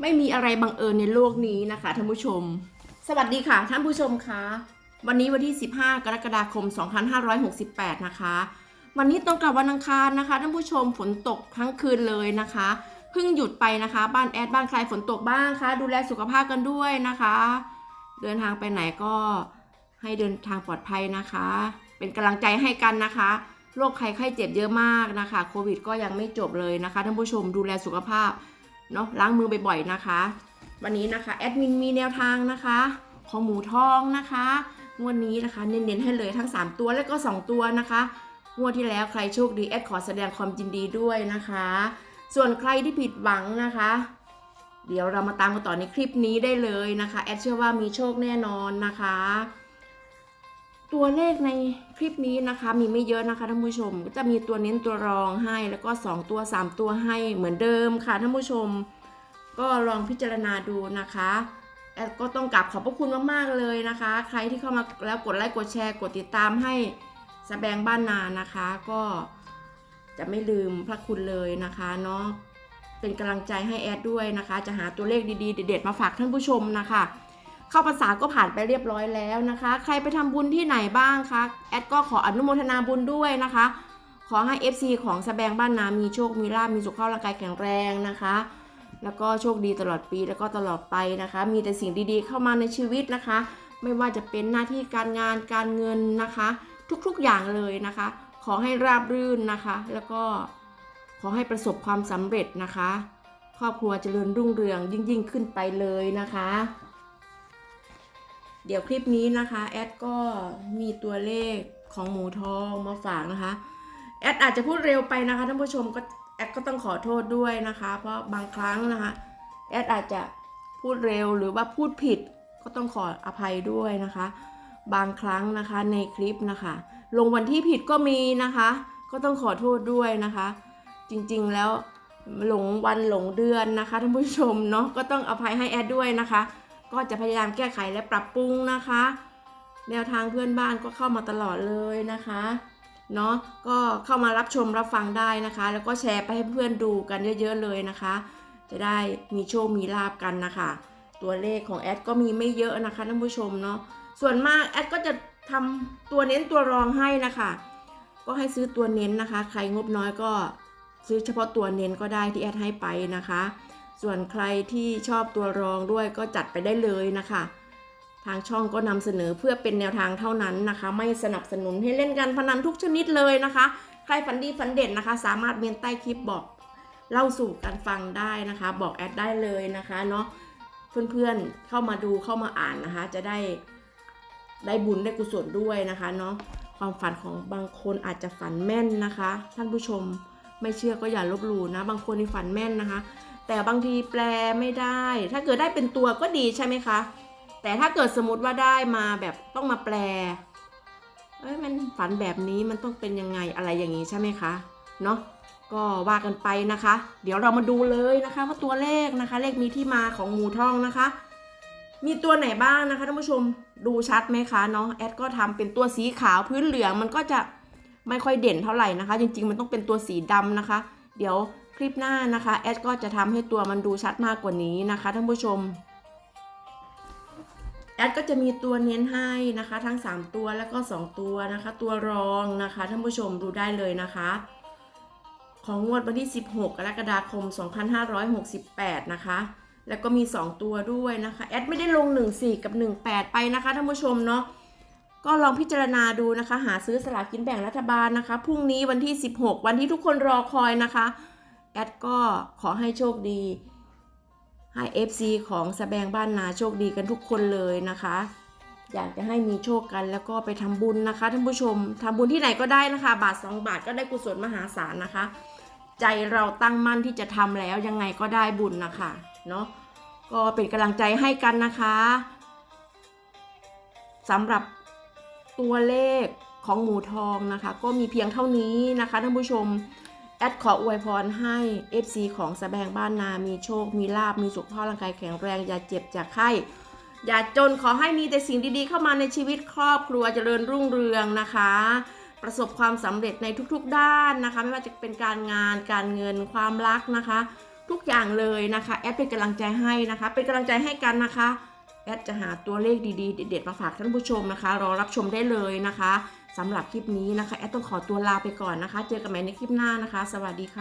ไม่มีอะไรบังเอิญในโลกนี้นะคะท่านผู้ชม สวัสดีค่ะ ท่านผู้ชมคะวันนี้วันที่ 15 กรกฎาคม 2568 นะคะ วันนี้ตรงกับวันอังคารนะคะท่านผู้ชมฝนตกทั้งคืนเลยนะคะเพิ่งหยุดไปนะคะ บ้านแอดบ้านใครฝนตกบ้างคะดูแลสุขภาพกันด้วยนะคะ เดินทางไปไหนก็ให้เดินทางปลอดภัยนะคะ เป็นกำลังใจให้กันนะคะโรคภัยไข้เจ็บเยอะมากนะคะ โควิดก็ยังไม่จบเลยนะคะท่านผู้ชมดูแลสุขภาพ เนาะล้างมือบ่อยๆนะคะ วันนี้นะคะแอดมินมีแนวทางนะคะ ของหมูทองนะคะงวดนี้นะคะเน้นๆให้เลยทั้ง 3 ตัวและก็ 2 ตัวนะคะงวดที่แล้วใครโชคดีแอดขอแสดงความยินดีด้วยนะคะ ส่วนใครที่ผิดหวังนะคะ เดี๋ยวเรามาตามกันต่อในคลิปนี้ได้เลยนะคะแอดเชื่อว่ามีโชคแน่นอนนะคะ ตัวเลขในคลิปนี้นะคะ มีไม่เยอะนะคะท่านผู้ชมก็จะมีตัวเน้นตัวรองให้แล้วก็ 2 ตัว 3 ตัวให้เหมือนเดิมค่ะท่านผู้ชม ก็ลองพิจารณาดูนะคะแอดก็ต้องกราบขอบพระคุณมากๆเลยนะคะ ใครที่เข้ามาแล้วกดไลค์กดแชร์กดติดตามให้สแบงบ้านนานะคะ ก็จะไม่ลืมพระคุณเลยนะคะเนาะเป็นกำลังใจให้แอดด้วยนะคะ จะหาตัวเลขดีๆเด็ดๆมาฝากท่านผู้ชมนะคะ เข้าภาษาก็ผ่านไปเรียบร้อยแล้วนะคะ ใครไปทำบุญที่ไหนบ้างคะ แอดก็ขออนุโมทนาบุญด้วยนะคะ ขอให้ FC ของสแบงบ้านนามีโชค มีลาบ มีสุขภาพร่างกายแข็งแรงนะคะ แล้วก็โชคดีตลอดปีแล้วก็ตลอดไปนะคะ มีแต่สิ่งดีๆเข้ามาในชีวิตนะคะ ไม่ว่าจะเป็นหน้าที่การงาน การเงินนะคะ ทุกๆอย่างเลยนะคะ ขอให้ราบรื่นนะคะ แล้วก็ขอให้ประสบความสำเร็จนะคะ ครอบครัวเจริญรุ่งเรืองยิ่งๆขึ้นไปเลยนะคะ เดี๋ยวคลิปนี้นะคะแอดก็มีตัวเลขของหมูทองมาฝากนะคะแอดอาจจะพูดเร็วไปนะคะท่านผู้ชมก็แอดก็ต้องขอโทษด้วยนะคะ เพราะบางครั้งนะคะแอดอาจจะพูดเร็วหรือว่าพูดผิดก็ต้องขออภัยด้วยนะคะ บางครั้งนะคะในคลิปนะคะ ลงวันที่ผิดก็มีนะคะ ก็ต้องขอโทษด้วยนะคะ จริงๆแล้วหลงวันหลงเดือนนะคะท่านผู้ชมเนาะก็ต้องอภัยให้แอดด้วยนะคะ ก็จะพยายามแก้ไขและปรับปรุงนะคะ แนวทางเพื่อนบ้านก็เข้ามาตลอดเลยนะคะเนาะก็เข้ามารับชมรับฟังได้นะคะ แล้วก็แชร์ไปให้เพื่อนดูกันเยอะๆเลยนะคะ จะได้มีโชคมีลาบกันนะคะ ตัวเลขของแอดก็มีไม่เยอะนะคะท่านผู้ชมเนาะส่วนมากแอดก็จะทำตัวเน้นตัวรองให้นะคะ ก็ให้ซื้อตัวเน้นนะคะ ใครงบน้อยก็ซื้อเฉพาะตัวเน้นก็ได้ที่แอดให้ไปนะคะ ส่วนใครที่ชอบตัวรองด้วยก็จัดไปได้เลยนะคะ ทางช่องก็นำเสนอเพื่อเป็นแนวทางเท่านั้นนะคะ ไม่สนับสนุนให้เล่นการพนันทุกชนิดเลยนะคะ ใครฝันดีฝันเด่นนะคะ สามารถเมนใต้คลิปบอกเล่าสู่กันฟังได้นะคะ บอกแอดได้เลยนะคะเนาะเพื่อนๆเข้ามาดูเข้ามาอ่านนะคะ จะได้ได้บุญได้กุศลด้วยนะคะเนาะความฝันของบางคนอาจจะฝันแม่นนะคะ ท่านผู้ชมไม่เชื่อก็อย่าลบหลู่นะ บางคนที่ฝันแม่นนะคะ แต่บางทีแปลไม่ได้ ถ้าเกิดได้เป็นตัวก็ดีใช่ไหมคะ แต่ถ้าเกิดสมมติว่าได้มาแบบต้องมาแปล เอ้ยมันฝันแบบนี้มันต้องเป็นยังไงอะไรอย่างนี้ใช่ไหมคะ เนาะก็ว่ากันไปนะคะ เดี๋ยวเรามาดูเลยนะคะว่าตัวเลขนะคะ เลขมีที่มาของหมูทองนะคะ มีตัวไหนบ้างนะคะท่านผู้ชมดูชัดไหมคะเนาะแอดก็ทำเป็นตัวสีขาวพื้นเหลืองมันก็จะไม่ค่อยเด่นเท่าไหร่นะคะ จริง ๆ มันต้องเป็นตัวสีดำนะคะ เดี๋ยว ลิปหน้านะคะแอดก็จะทำให้ตัวมันดูชัดมากกว่านี้นะคะท่านผู้ชมแอดก็จะมีตัวเน้นให้นะคะ ทั้ง 3 ตัวแล้วก็ 2 ตัวนะคะ ตัวรองนะคะท่านผู้ชมดูได้เลยนะคะ ของงวดวันที่ 16 กรกฎาคม 2568 นะคะ แล้วก็มี 2 ตัวด้วยนะคะแอดไม่ได้ลง 14 กับ 18 ไปนะคะท่านผู้ชมเนาะก็ลองพิจารณาดูนะคะ หาซื้อสลากกินแบ่งรัฐบาลนะคะพรุ่งนี้วันที่ 16 วันที่ทุกคนรอคอยนะคะ แอดก็ขอให้โชคดี ให้ FC ของสแบงบ้านนาโชคดีกันทุกคนเลยนะคะ อยากจะให้มีโชคกันแล้วก็ไปทำบุญนะคะท่านผู้ชมทำบุญที่ไหนก็ได้นะคะ บาท 2 บาทก็ได้กุศลมหาศาลนะคะ ใจเราตั้งมั่นที่จะทำแล้วยังไงก็ได้บุญนะคะเนาะก็เป็นกำลังใจให้กันนะคะสำหรับตัวเลขของหมูทองนะคะ ก็มีเพียงเท่านี้นะคะท่านผู้ชม แอดขออวยพรให้ FC ของสแบงบ้านนา มีโชค มีลาบ มีสุขภาพร่างกายแข็งแรง อย่าเจ็บ อย่าไข้ อย่าจน ขอให้มีแต่สิ่งดีๆ เข้ามาในชีวิตครอบครัวเจริญรุ่งเรืองนะคะ ประสบความสำเร็จในทุกๆด้านนะคะ ไม่ว่าจะเป็นการงาน การเงิน ความรักนะคะ ทุกอย่างเลยนะคะ แอดเป็นกำลังใจให้นะคะ เป็นกำลังใจให้กันนะคะ แอดจะหาตัวเลขดีๆ เด็ดๆ มาฝากท่านผู้ชมนะคะ รอรับชมได้เลยนะคะ สำหรับคลิปนี้นะคะแอดต้องขอตัวลาไปก่อนนะคะ เจอกันใหม่ในคลิปหน้านะคะ สวัสดีค่ะ